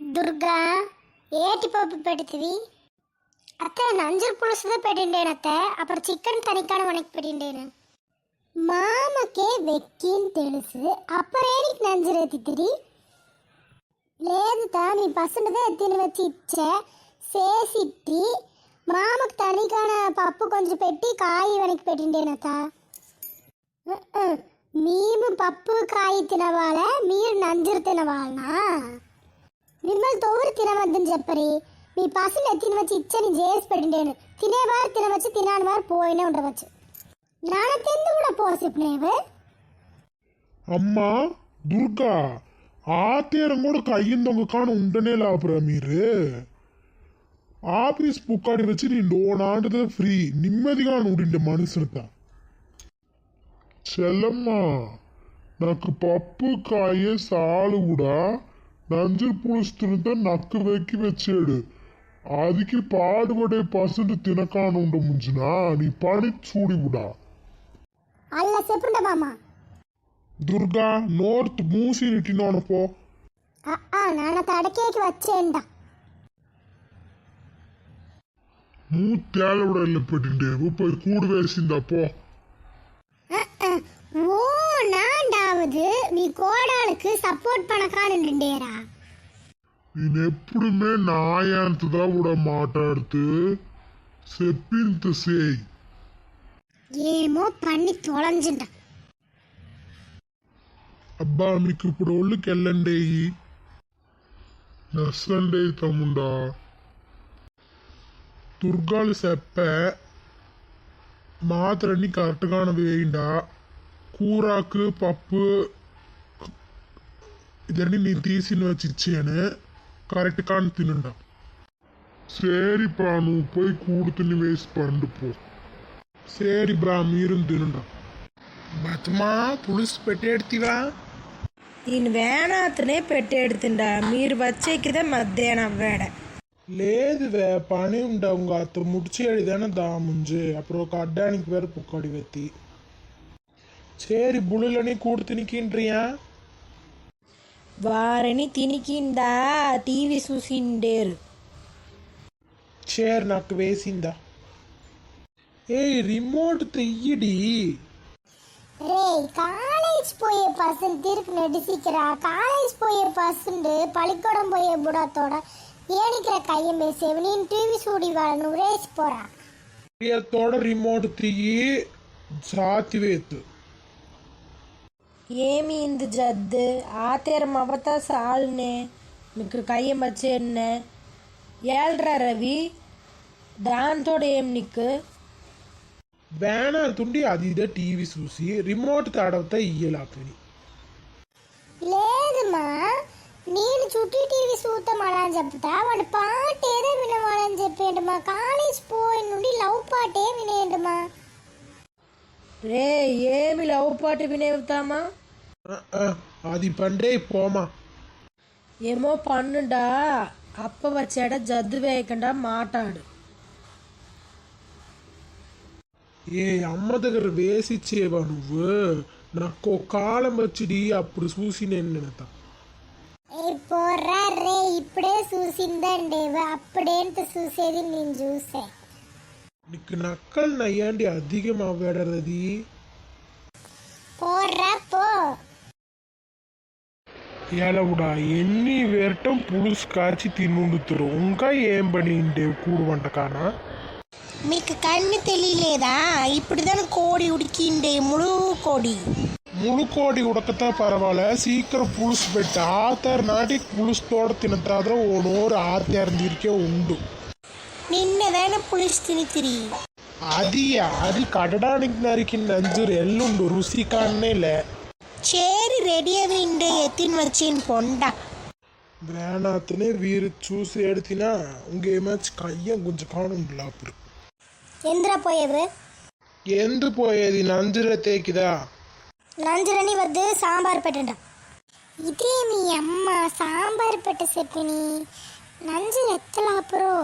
దుర్గా ఏటి పప్పు పెడుతుంది అత్తే నంజరు పులుసుదే పెట్టిండేను అత్తే అప్పుడు చికెన్ తనికాడ మనకి పెట్టిండేను మామకే వెక్కిని తెలుసు అప్పుడేనికి నంజరు ఎత్తితిరి లేదు తా నీ పసండదే ఎత్తిని వచ్చి ఇచ్చే చేసిట్టి మామకు తనికాడ పప్పు కొంచెం పెట్టి కాయ వెనక్కి పెట్టిండేనత్త మేము పప్పు కాయ తినవాలా మీరు నంజరు తినవాలనా నిర్మల్ తోవురు తినవద్దని చెప్పరి మీ పసిని ఎత్తిన వచ్చి ఇచ్చని చేసి పెట్టిండేను తినేవారు తినవచ్చు తినని వారు పోయినే ఉండవచ్చు నానతెందు కూడా పోసిపోయినవే అమ్మా దుర్గా ఆ తీరం కూడా కయ్యింది ఒక కాను ఉంటనే లాపురా మీరు ஆபீஸ் புக்காடி வச்சு நீ லோனான்றத ஃப்ரீ நிம்மதியாக நூடிண்ட மனுஷனுதான் செல்லம்மா எனக்கு பப்பு காய சாலுடா నంజరు పులుస్తుంటే నక్కు వెక్కి వచ్చాడు అదికి పాడుపడే పసండు తినకాను ఉండ ముంచునా నీ పని చూడివుడా అల్ల చెప్పుండ మామ దుర్గా నోర్త్ మూసి నిట్టినోను పో ఆ, ఆ, నాన్న తడకేకి వచ్చేయండ మూతేలవిడల్లి పెట్టిండేవు పోయి కూడు వేసిందా పో சப்போர்ட் பண்ணக்கானுண்டேரா నేనెప్పుడుమే నాయంతదా కూడా మాట్లాడుతూ చెప్పింత సేయ్ ఏమో பண்ணி தொலைஞ்சுண்டா అబ్బా మీకు ఇప్పుడు ఒళ్ళుకి వెళ్ళండి నస్సండి తమ్ముడా దుర్గాలు చెప్ప మాత్రని కరెక్ట్గానే వేయండా కూరాకు పప్పు ఇదన్నీ నేను తీసి వచ్చి ఇచ్చాను కరెక్ట్గానే తినుండా சரிப்பா నువ్వు పోయి కూడుతుని వేసి పండు పో సరి బ్రా మీరు తినుండా బతుమా పులుసు పెట్టేడుతీవా దీని వేణాతనే పెట్టేడుతుండా మీరు వచ్చేకిదే మధ్యాహ్నం వేడ లేదు வே పని ఉండ உங்க அத்த முடிச்சேடி தானே தா முஞ்சு அப்புறம் ఒక அட்டானிக்கு வேற புக்காடி வெத்தி சரி புழுலனி கூடு திணிக்கின்றியா వారిని తినికిందా టీవీ చూసిండేరు சேர் నాకు வேசிந்தா ஏய் ரிமோட் తెయ్యడి రేయ్ காலேஜ் போய பசன் திருக்கு நடிச்சிக்கிறா காலேஜ் போய பசண்டு பள்ளிக்கூடம் போய் புடத்தோட ஏனிக்கிற கையை பேசியவனின் டிவி சூடி வாழணும் ரேஸ் போறா. ரிமோட் రిమోట్ తియ్యి జాతి ఏమి ఇంది జద్దు ఆతేర మమతా సాల్నే మీకు కయ్యం వచ్చేన్నే ఏళ్ళరా రవి దాంతో ఏం నీకు బ్యానర్ తుండి అది ఇదే టీవీ చూసి రిమోట్ తాడవుతా ఇయ్యలాకని లేదమ్మా నేను చుట్టి టీవీ చూద్దామని చెప్తా వాడు పాట ఏదో వినవాలని చెప్పేంటమ్మా కాలేజ్ పోయిన నుండి లవ్ పాటే వినేయంటమ్మా రే ఏమి లవ్ పాటు వినేవుతామా అది పండే పోమా ఏమో పన్నుడా అప్ప వచ్చాడ జద్దు వేయకుండా మాట్లాడు ఏ అమ్మ దగ్గర వేసిచ్చేవా నువ్వు నాకు ఒక కాలం వచ్చిడి అప్పుడు చూసి నేను నినతా ఏ పోర్రా రే ఇప్పుడే చూసిందండి అప్పుడేంత చూసేది నేను చూసే இன்னைக்கு நக்கல் நையாண்டி அதிகமாக விடுறது ஏலவுடா எண்ணி வேர்ட்டம் புழுஸ் காய்ச்சி தின்னுண்டுத்துரு உங்க ఏం பண்ணிண்டே கூடு వంటకానా మీకు కన్ను తెలియలేదా ఇప్పుడుదాను கோடி ఉడికిండే முழு கோடி. முழு கோடி உடக்கத்தா பரவாயில்ல. சீக்கிரம் புழுசு பெட்டு ஆத்தார் நாட்டி புழுசு தோட தினத்தாதிர ஒரு ஆத்தியா இருந்திருக்கே உண்டு. ಉಂಡು నిన్నదైనా పులిసి తినితిరి అది అది కట్టడానికి నరికిన నంజురు ఎల్లుండు రుచి కాన్నేలే చేరి రెడీ అవి ఇండే ఎత్తిన వచ్చిన పొండ వేణాతనే వీరు చూసి ఎడితినా ఇంకేమచ్చి కయ్యం కొంచెం కానుండు అప్పుడు ಎಂದ್ರ ಪೋಯವು ఎందు పోయేది నంజుర తేకిదా నంజరని వద్దు సాంబార్ పెట్టండి ఇదే మీ అమ్మ సాంబార్ పెట్ట చెప్పిని నంజరు ఎత్తలాపురో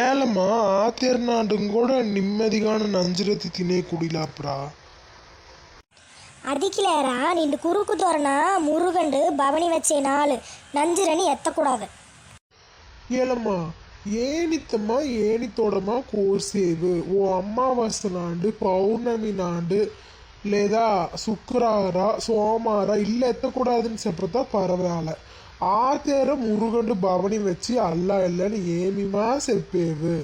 ఏలమ్మా ఆ తిరునాడు కూడా నెమ్మదిగాను నంజురతి తినే కుడిలాపురా అదికిలేరా నిండు కురుకు దొరన మురుగండు భవని వచ్చే నాలు నంజురని ఎత్తకూడదు ஏலம்மா ஏனித்தம்மா ஏனித்தோடமா కోసేవు ఓ అమావాస్య నాడు పౌర్ణమి నాడు లేదా శుక్రవార సోమవార ఇల్లు ఎత్తకూడదని చెప్పతా పర్వాలే ఆతేర మురుగండు భవని వచ్చి అల్లా ఇల్లని ఏమిమా చెప్పేవు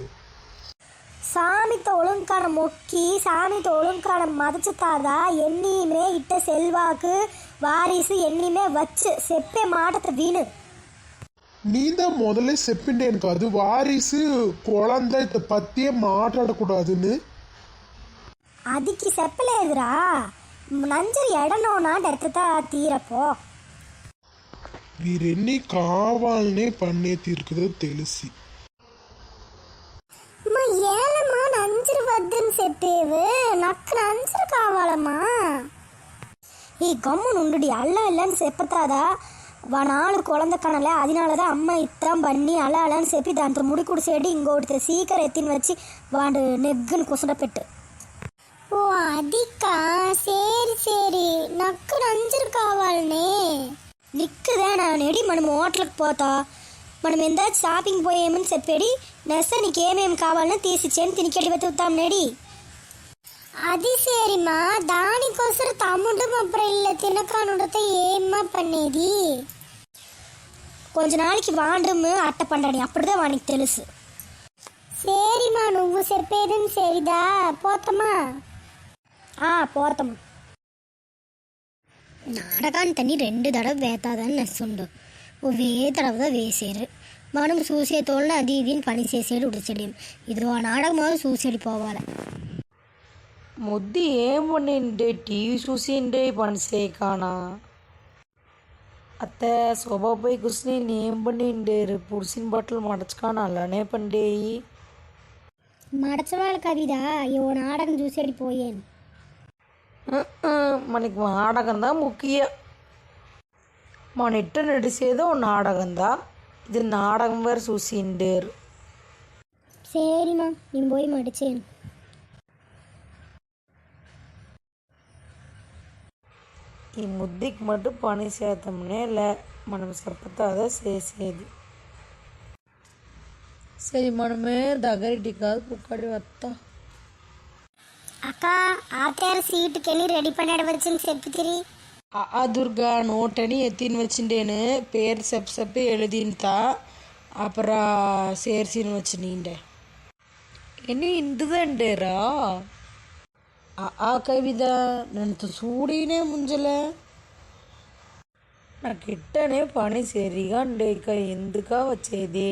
சாமித்த ஒழுங்கான மொக்கி சாமித்த ஒழுங்கான மதிச்சுத்தாதா என்னையுமே இட்ட செல்வாக்கு வாரிசு என்னையுமே வச்சு செப்பே மாட்டத்தை வீணு நீதான் முதல்ல செப்பிண்டேன் காது வாரிசு குழந்தை இத பத்தியே மாட்டாடக்கூடாதுன்னு அதுக்கு செப்பலேதுரா నంజరు ఎడనోనా డెత్తతా తీరపో వీరెన్ని కావాలనే పన్నే తీరుకుదో తెలిసి అమ్మా ఏలమ్మా నంజరు వద్దని చెప్పేవు నాకు నంజరు కావాలమ్మా ఈ గమ్ము నుండి అల్ల అల్లని చెప్పతాదా నాలుగు కుళంద కనలే అదినాలదా అమ్మ ఇత్తం బన్ని అలా అలా అని చెప్పి దాంతో ముడి కుడిసేటి ఇంకోటి సీకర్ ఎత్తిని వచ్చి వాడు నెగ్గుని కుసడ పెట్టు ఓ అదికా సరి సరి నాకు నంజరు కావాలనే లిక్కదే నానేడి మనం హోటల్కి పోతా మనం ఎంత షాపింగ్ పోయేమని చెప్పేడి నెస్స నీకేమేమి కావాలని తీసిచ్చేని తినికెళ్ళి వెతుకుతాం నేడి అది సరిమా దానికోసం తమ్ముడు అప్పుడు ఇల్ల తినకానుడితే ఏమ్మా పనేది కొంచెం నాளைக்கு వాండ్రము అట్ట పండని అప్పుడుదే వానికి తెలుసు సరిమా నువ్వు చెప్పేది సరిదా పోతమా ఆ పోతమా నాటకాంతని రెండు దడవ వేతాదని నచ్చుండు ఒవే దడవగా వేసారు మనం చూసేతోళ్ళని అది ఇది అని పని చేసేది ఉడిచడం ఇది ఆ నాటకం మొదలు చూసేది పోవాలి ముద్దు ఏం పండిండే టీవీ చూసిండే పని చేయకానా అత్త శోభా పోయి కూర్చుని నేను పండిండేరు పుడిసిన బట్టలు మడచుకాను అలానే పండేయి మడచవాళ్ళ కవిదా ఓ నాటకం చూసేది పోయాను మనకి నాటకందా ముఖ్యం మన ఇట్ట నడిసేదో నాటకందా ఇది నాటకం వేరు చూసిండేరు சரிம்மா நீ போய் மடிச்சேன் ఈ ముద్దికి మటు పని శాతంనే లే మనం సపతాదా చేసేది సరే మనమే దగ్గరికి కాదు పుక్కడి వస్తా అక్క ఆతేర సీటుకెళ్ళి రెడీ పన్నాడు వచ్చింది చెప్పితిరి ఆ- ఆ దుర్గా నోటని ఎత్తిన వచ్చిండేను పేరు చెప్ప చెప్పి எழுதின்தா அப்புறம் சேர்சின்னு வச்சுனீண்டே என்ன ఇందుదండేరా ఆ కవిత నన్ను చూడినే ముంజలే నాకు ఇట్టనే పని సరిగా ఉండే ఇక ఎందుకా వచ్చేది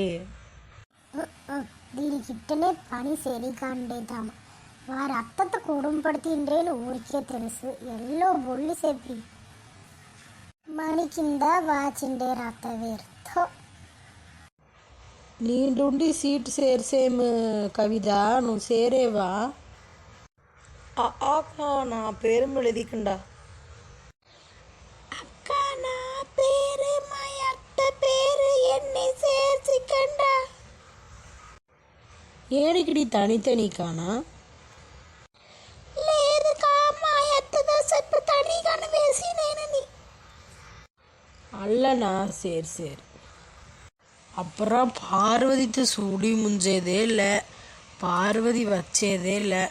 దీనికి ఇట్టనే పని సరికాండేతాము వారి అత్తతో కుడుంపడుతుండ్రేలు ఊరికే తెలుసు ఎల్లో బొల్లి చెప్పి మణి కింద వాచిండే రత్త వేరుతో నీండుండి సీట్ సేర్సేమ్ కవిత నువ్వు సేరేవా ఆకా నా పేరు எழுதிக்கண்டா అక్క నా పేరు మా అత్త పేరు ఎన్ని చేర్చికండా ఏడికిడి తనితని కానా அல்லனா சரி சரி அப்புறம் பார்வதித்த சுடி முஞ்சதே இல்லை பார்வதி வச்சதே இல்லை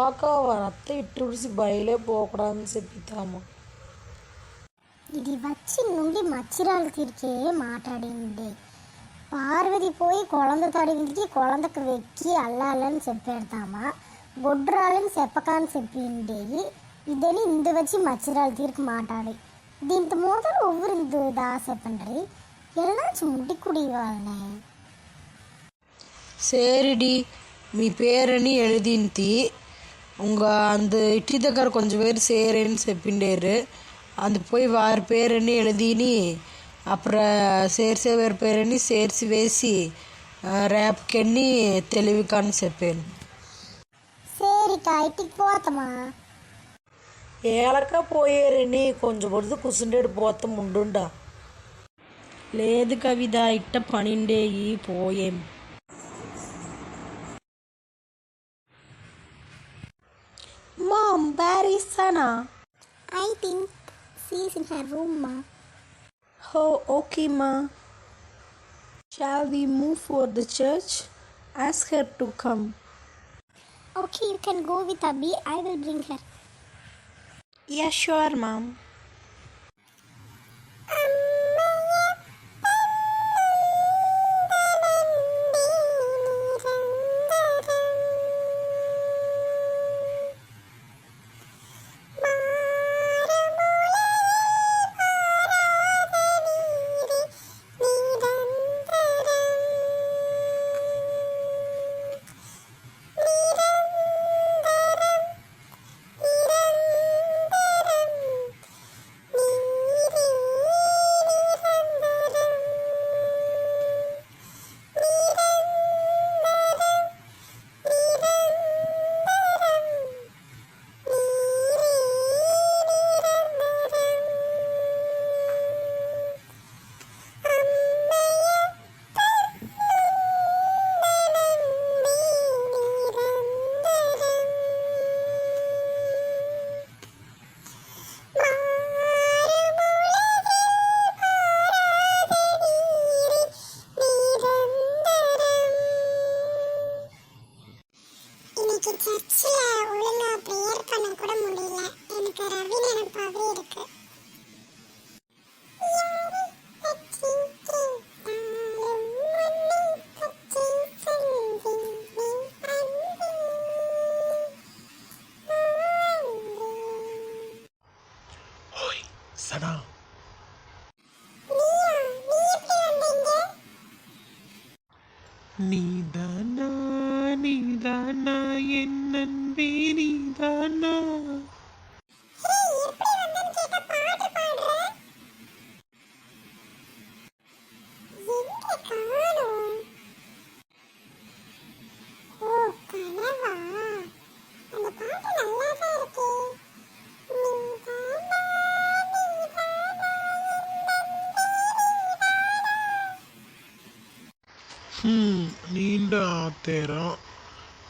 ஆக்கா வரத்தை இட்டு விடிச்சு பயிலே போகக்கூடாதுன்னு చెప్పితాము ఇది వచ్చి నుండి మచ్చిరాలు తిరిగే మాట్లాడింది పార్వతి పోయి కొలంద తడివిందికి కొలందకు వెక్కి అల్లాలని చెప్పేడతామా గొడ్రాలని చెప్పకాని చెప్పిండేది ఇదని ఇందు వచ్చి మచ్చరాలు తీరుకు మాట్లాడి దీంతో మోదలు ఒవ్వరు ఇందు దాసపండ్రి ఎలాచి ముడి కుడివాలనే சரிடி మీ పేరని எழுதிంది ఉంగ అంద ఇట్టి దగ్గర కొంచెం పేరు సేరేని చెప్పిండేరు అందు పోయి వారి పేరని எழுதிని అప్పుడు సేర్సే వారి పేరని సేర్సి వేసి ర్యాప్కెన్ని తెలివికాని చెప్పాను సరికా ఇట్టికి పోతామా ఏలక నీ కొంచెం పొడుదు కుసుండేడు పోతం ఉండుండా లేదు కవిత ఇట్ట పనిండే ఈ పోయేం mom where is Sana I think she's in her room మా హో ఓకే మా shall we move for the church ask her to come okay you can go with Abi I will bring her e a shawarma.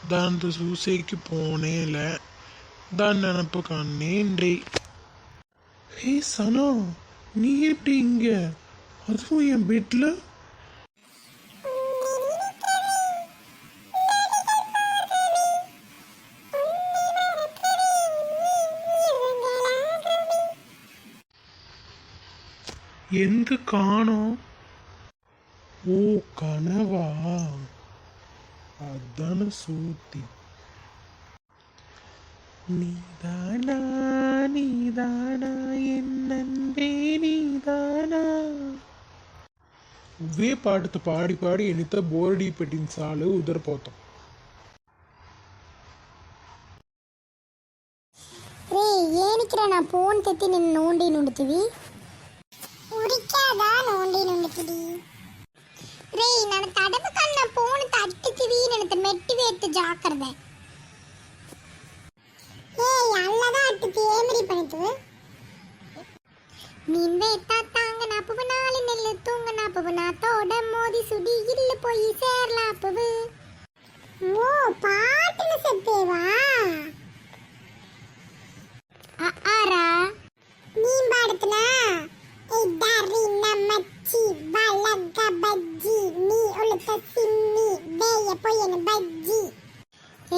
தாந்த சூசைக்கு போனேல தான் நினப்பு கண்ணேன்றி ஹே சனா நீ எப்படி இங்க அதுவும் என் பெட்ல எங்க காணோம் ஓ கனவா தனுசூத்தி நீதானா நீதானா என் நண்பே நீதானா ఇవే పాటతో పాడి పాడి ఎనిత బోర్డీ పెట్టిన సాలు ఉదరిపోతాం ఏనికిరా నా ఫోన్ తెత్తి నిన్ను నోండి నుండుతుంది ఉడికాదా నోండి నుండుతుంది ನನ್ನ ತಡಮ ಕಣ್ಣ ಫೋನ್ ತಟ್ಟಿತೀವಿ ನನ್ನ ಮೆಟ್ಟಿ ವೇತ್ತು ಜಾಗ್ರತೆ ஏய் அல்லதா அட்டு தேமரி பண்ணிட்டு நின்வே தாத்தாங்க நாப்பு நாலு நெல்லு தூங்க நாப்பு நாத்தோட மோதி சுடி இல்ல போய் சேரலாம் அப்பவு ஓ பாட்டுன்னு செப்பேவா ஆரா பஜ்ஜி நீ ஒழுத்த சிம்மி வேய போய் என்ன பஜ்ஜி.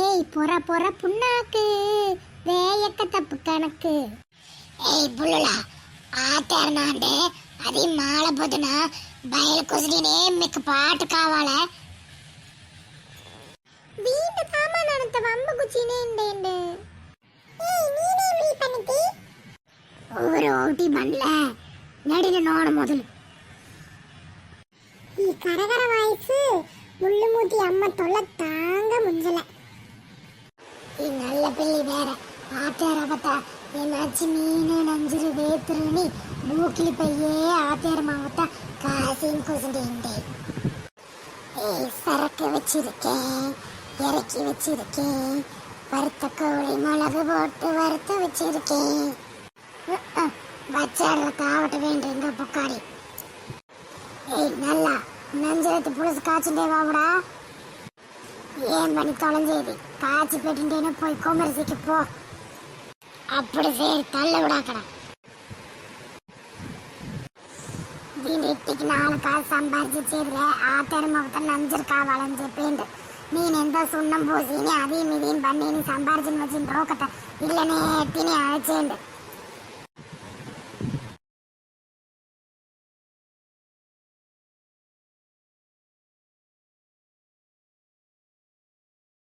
ஏய் பொற பொற புண்ணாக்கு. வேயக்க தப்பு கணக்கு. ஏய் புல்லுலா ஆத்தேர்னாண்டு అది మాలబోతున్నా బయలు కుదిరినే మీకు పాట కావాలా வீட்டு சாமான் அனுத்த வம்பு குச்சினே இண்டேண்டு ஊரு ஓட்டி பண்ணல நடுல நோன முதல். கரகர வாய்ஸு முள்ளுமூத்தி அம்மா தொல்லை தாங்க முடிஞ்சல நல்ல பிள்ளை வேற. ஆட்டார பார்த்தா என்னாச்சு மீனு நஞ்சிரு வேத்துருன்னு மூக்கில் பையே ஆட்டார மாவத்தா காசின்னு குசுண்டே சரக்கு வச்சிருக்கேன் இறக்கி வச்சிருக்கேன் வறுத்த கோழி மிளகு போட்டு வறுத்து வச்சிருக்கேன். வச்சாடுற தாவட்ட வேண்டிய புக்காரி. ஏய் நல்லா. நஞ்சரத்து புழுசு காய்ச்சுட்டே வாபுடா ஏன் பண்ணி தொலைஞ்சேது காய்ச்சி பெட்டுட்டேன்னு போய் குமரிசிக்கு போ. அப்படி சரி தள்ள விடாக்கடா வீட்டுக்கு நாலு காசு சம்பாரிச்சு செய்யல ஆத்தருமத்தை நஞ்சிருக்கா வளைஞ்சு பேண்டு. நீ எந்த சுண்ணம் பூசினி அதையும் இதையும் பண்ணி நீ சம்பாரிச்சுன்னு வச்சு ரோக்கத்தை இல்லைன்னு எத்தினி அழைச்சேண்டு.